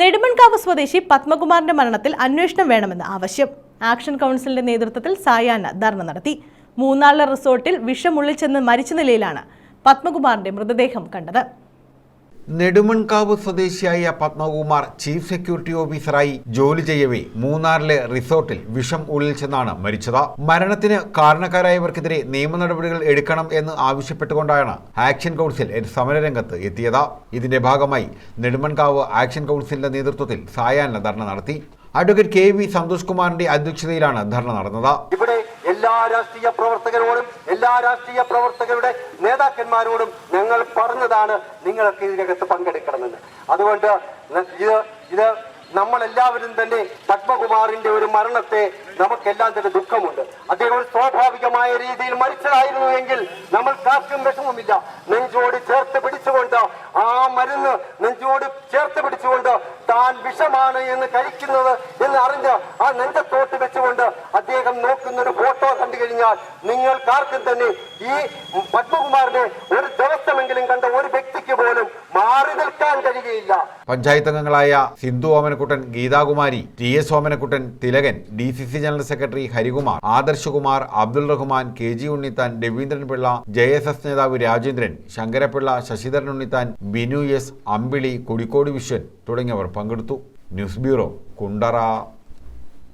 നെടുമൺകാവ് സ്വദേശി പത്മകുമാറിന്റെ മരണത്തിൽ അന്വേഷണം വേണമെന്ന് ആവശ്യം. ആക്ഷൻ കൗൺസിലിന്റെ നേതൃത്വത്തിൽ സായാഹ്ന ധർണ നടത്തി. മൂന്നാളിലെ റിസോർട്ടിൽ വിഷമുള്ളിൽ ചെന്ന് മരിച്ച നിലയിലാണ് പത്മകുമാറിന്റെ മൃതദേഹം കണ്ടത്. നെടുമൺകാവ് സ്വദേശിയായ പത്മകുമാർ ചീഫ് സെക്യൂരിറ്റി ഓഫീസറായി ജോലി ചെയ്യവേ മൂന്നാറിലെ റിസോർട്ടിൽ വിഷം ഉള്ളിൽ ചെന്നാണ് മരിച്ചത്. മരണത്തിന് കാരണക്കാരായവർക്കെതിരെ നിയമ നടപടികൾ എടുക്കണം എന്ന് ആവശ്യപ്പെട്ടുകൊണ്ടാണ് ആക്ഷൻ കൗൺസിൽ സമരരംഗത്ത് എത്തിയത്. ഇതിന്റെ ഭാഗമായി നെടുമൺകാവ് ആക്ഷൻ കൗൺസിലിന്റെ നേതൃത്വത്തിൽ സായാഹ്ന ധർണ നടത്തി. അഡ്വക്കേറ്റ് കെ വി സന്തോഷ് കുമാറിന്റെ അധ്യക്ഷതയിലാണ് ധർണ നടന്നത്. ഇവിടെ രാഷ്ട്രീയ പ്രവർത്തകരോടും എല്ലാ രാഷ്ട്രീയ പ്രവർത്തകരുടെ നേതാക്കന്മാരോടും ഞങ്ങൾ പറഞ്ഞതാണ് നിങ്ങൾക്ക് ഇതിനകത്ത് പങ്കെടുക്കണമെന്ന്. അതുകൊണ്ട് ഇത് ഇത് നമ്മളെല്ലാവരും തന്നെ പത്മകുമാറിന്റെ ഒരു മരണത്തെ നമുക്കെല്ലാം തന്നെ ദുഃഖമുണ്ട്. അദ്ദേഹം സ്വാഭാവികമായ രീതിയിൽ മരിച്ചതായിരുന്നു എങ്കിൽ നമ്മൾക്കാർക്കും വിഷമമില്ല നെഞ്ചോട് ചേർത്ത് പിടിച്ചുകൊണ്ട് ആ മരുന്ന് നെഞ്ചോട് ചേർത്ത് പിടിച്ചുകൊണ്ട് താൻ വിഷമാണ് എന്ന് കഴിക്കുന്നത് എന്ന് അറിഞ്ഞ് ആ നെഞ്ചത്തോട്ട് അദ്ദേഹം നോക്കുന്ന ഒരു ഫോട്ടോ കണ്ടു കഴിഞ്ഞാൽ നിങ്ങൾക്കാർക്കും തന്നെ ഈ പത്മകുമാറിനെ ഒരു ദിവസമെങ്കിലും കണ്ട ഒരു വ്യക്തിക്ക് പോലും മാറി നിൽക്കാൻ കഴിയുകയില്ല. പഞ്ചായത്ത് അംഗങ്ങളായ Sindhu Omanakkuttan Geethakumari T S Omanakkuttan Thilakan D C C general secretary Harikumar Adarshakumar Abdul Rahman K G Unnithan Raveendran Pillai J S S നേതാവ് രാജേന്ദ്രൻ ശങ്കരപിള്ള ശശിധരൻ ഉണ്ണിത്താൻ ബിനു എസ് അമ്പിളി കുടിക്കോട് വിശ്വൻ തുടങ്ങിയവർ പങ്കെടുത്തു. News bureau Kundara.